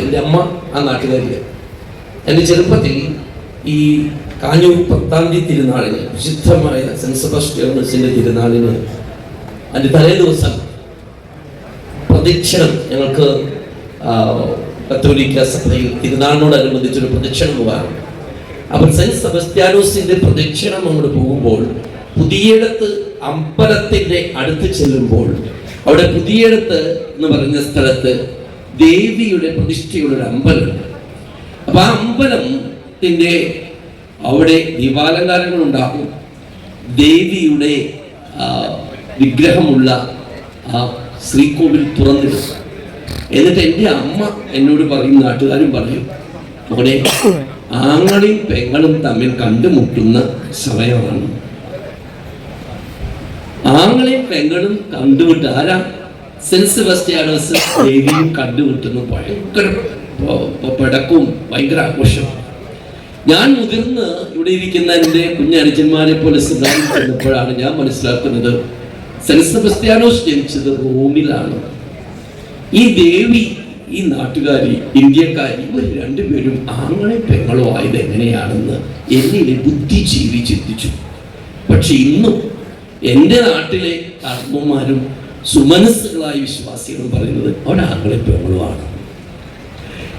എന്റെ അമ്മ ആ നാട്ടുകാരിയാണ് എന്റെ ചെറുപ്പത്തിൽ ഈ കാഞ്ഞൂർ പത്താം തീയതി തിരുനാളിന് വിശുദ്ധമായ സെന്റ് സെബാസ്റ്റ്യാനസിന്റെ തിരുനാളിന് അതിന്റെ തലേ ദിവസം പ്രദക്ഷിണം ഞങ്ങൾക്ക് കത്തോലിക്ക സഭയിൽ തിരുനാളിനോടനുബന്ധിച്ചൊരു പ്രദക്ഷിണം പോകാറുണ്ട് അപ്പോൾ സെന്റ് സെബസ്ത്യാനോസിന്റെ പ്രദക്ഷിണം നമ്മൾ പോകുമ്പോൾ പുതിയടത്ത് അമ്പലത്തിന്റെ അടുത്ത് ചെല്ലുമ്പോൾ അവിടെ പുതിയടത്ത് എന്ന് പറഞ്ഞ സ്ഥലത്ത് ദേവിയുടെ പ്രതിഷ്ഠയുള്ള ഒരു അപ്പൊ ആ അമ്പലത്തിന്റെ അവിടെ ദീപാലങ്കാരങ്ങൾ ഉണ്ടാകും. ദേവിയുടെ വിഗ്രഹമുള്ള ആ ശ്രീകോവിൽ തുറന്നിടും. എന്നിട്ട് എന്റെ അമ്മ എന്നോട് പറയും നാട്ടുകാരും പറയും അവിടെ ആങ്ങളെയും പെങ്ങളും തമ്മിൽ കണ്ടുമുട്ടുന്ന സമയമാണ്. ആങ്ങളെയും പെങ്ങളും കണ്ടുമുട്ട ആരാ? സെന്റ് സെബസ്ത്യാനോസ് ദേവിയും കണ്ടുമുട്ടുന്നു. ഭയങ്കര പടക്കവും ഭയങ്കര ആഘോഷവും ഞാൻ മുതിർന്ന് ഇവിടെ ഇരിക്കുന്ന എന്റെ കുഞ്ഞനുജന്മാരെ പോലെ സുഖാരി ചെന്നപ്പോഴാണ് ഞാൻ മനസ്സിലാക്കുന്നത് സെന്റ് സെബസ്ത്യാനോസ് ജനിച്ചത് റോമിലാണ്. ഈ ദേവി ഈ നാട്ടുകാരി ഇന്ത്യക്കാരി ഇവർ രണ്ടുപേരും ആങ്ങളെ പെങ്ങളോ ആയത് എങ്ങനെയാണെന്ന് എന്നിലെ ബുദ്ധിജീവി ചിന്തിച്ചു. പക്ഷെ ഇന്നും എന്റെ നാട്ടിലെ കർമ്മമാരും സുമനസ്സുകളായ വിശ്വാസികൾ പറയുന്നത് അവൻ ആങ്ങളെ പെങ്ങളുമാണ്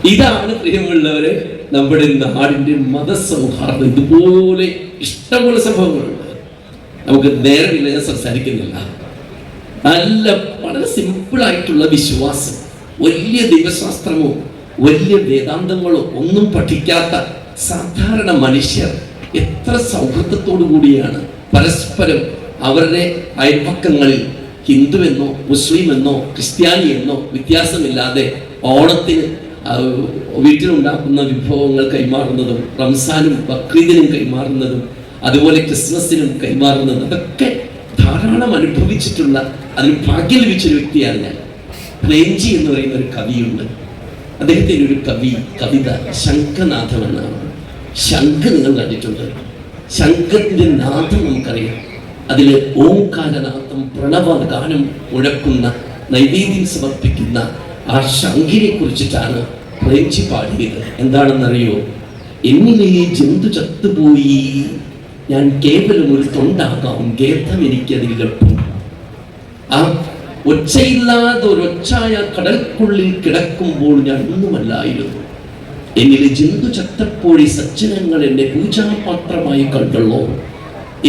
ഇതാണ് പ്രിയമുള്ളവരെ നമ്മുടെ നാടിന്റെ മതസൗഹാർദ്ദം. ഇതുപോലെ ഇഷ്ടമുള്ള സംഭവങ്ങളുണ്ട്. നമുക്ക് നേരമില്ല ഞാൻ സംസാരിക്കുന്നില്ല. നല്ല വളരെ സിമ്പിളായിട്ടുള്ള വിശ്വാസം. വലിയ ദൈവശാസ്ത്രമോ വലിയ വേദാന്തങ്ങളോ ഒന്നും പഠിക്കാത്ത സാധാരണ മനുഷ്യർ എത്ര സൗഹൃദത്തോടു കൂടിയാണ് പരസ്പരം അവരുടെ അയൽപക്കങ്ങളിൽ ഹിന്ദുവെന്നോ മുസ്ലിം എന്നോ ക്രിസ്ത്യാനി എന്നോ വ്യത്യാസമില്ലാതെ ഓണത്തിന് വീട്ടിലുണ്ടാക്കുന്ന വിഭവങ്ങൾ കൈമാറുന്നതും റംസാനും ബക്രീദിനും കൈമാറുന്നതും അതുപോലെ ക്രിസ്മസിനും കൈമാറുന്നതും അതൊക്കെ ധാരാളം അനുഭവിച്ചിട്ടുള്ള അതിന് ഭാഗ്യം ലഭിച്ചൊരു വ്യക്തിയാണ് ഞാൻ. പ്രേംജി എന്ന് പറയുന്ന ഒരു കവിയുണ്ട്. അദ്ദേഹത്തിന്റെ ഒരു കവി കവിത ശംഖനാഥം എന്നാണ് ശംഖ് നിങ്ങൾ കണ്ടിട്ടുണ്ട്. ശംഖത്തിന്റെ നാഥം നമുക്കറിയാം. അതിൽ ഓംകാരനാഥം പ്രണവ ഗാനം മുഴക്കുന്ന നൈവേദ്യം സമർപ്പിക്കുന്ന ആ ശങ്കിനെ കുറിച്ചിട്ടാണ് പ്രേംജി പാടിയത്. എന്താണെന്നറിയോ? എന്നിലെ ജന്തു ചത്തുപോയി. ഞാൻ കേവലം ഒരു തൊണ്ടാകാം. ഗേധം എനിക്കതിലൊട്ടും ആ ഒച്ചയില്ലാതെ ഒരൊച്ചായ കടൽക്കുള്ളിൽ കിടക്കുമ്പോൾ ഞാൻ ഒന്നുമല്ലായിരുന്നു. എന്നിലെ ജന്തു ചത്തപ്പോഴേ സജ്ജനങ്ങൾ എന്നെ പൂജാപാത്രമായി കണ്ടുള്ളൂ?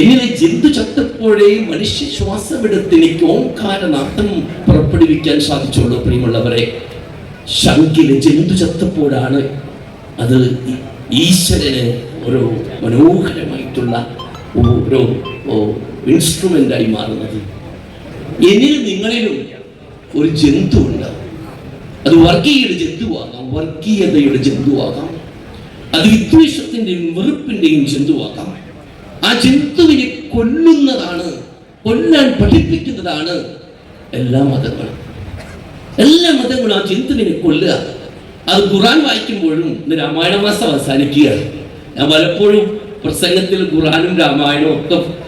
എന്നിലെ ചിന്തു ചത്തപ്പോഴേ മനുഷ്യ ശ്വാസമെടുത്ത് എനിക്ക് ഓംകാരനാഥം പുറപ്പെടുവിക്കാൻ സാധിച്ചുള്ളൂ പ്രിയമുള്ളവരെ. ശങ്കിൽ ജന്തു ചത്തപ്പോഴാണ് അത് ഈശ്വരന് ഒരു മനോഹരമായിട്ടുള്ള ഒരു ഇൻസ്ട്രുമെന്റായി മാറുന്നത്. ഇനി നിങ്ങളിലും ഒരു ജന്തുവുണ്ട് അത് വർഗീയയുടെ ജന്തുവാകാം വർഗീയതയുടെ ജന്തുവാകാം. അത് വിദ്വേഷത്തിന്റെയും വെറുപ്പിന്റെയും ജന്തുവാകാം. ആ ജന്തുവിനെ കൊല്ലുന്നതാണ് കൊല്ലാൻ പഠിപ്പിക്കുന്നതാണ് എല്ലാ മതങ്ങളും. എല്ലാ മതങ്ങളും ആ ജന്തുവിനെ കൊല്ലുക. അത് ഖുറാൻ വായിക്കുമ്പോഴും ഇന്ന് രാമായണ മാസം അവസാനിക്കുകയാണ്. ഞാൻ പലപ്പോഴും പ്രസംഗത്തിൽ ഖുറാനും രാമായണവും ഒക്കെ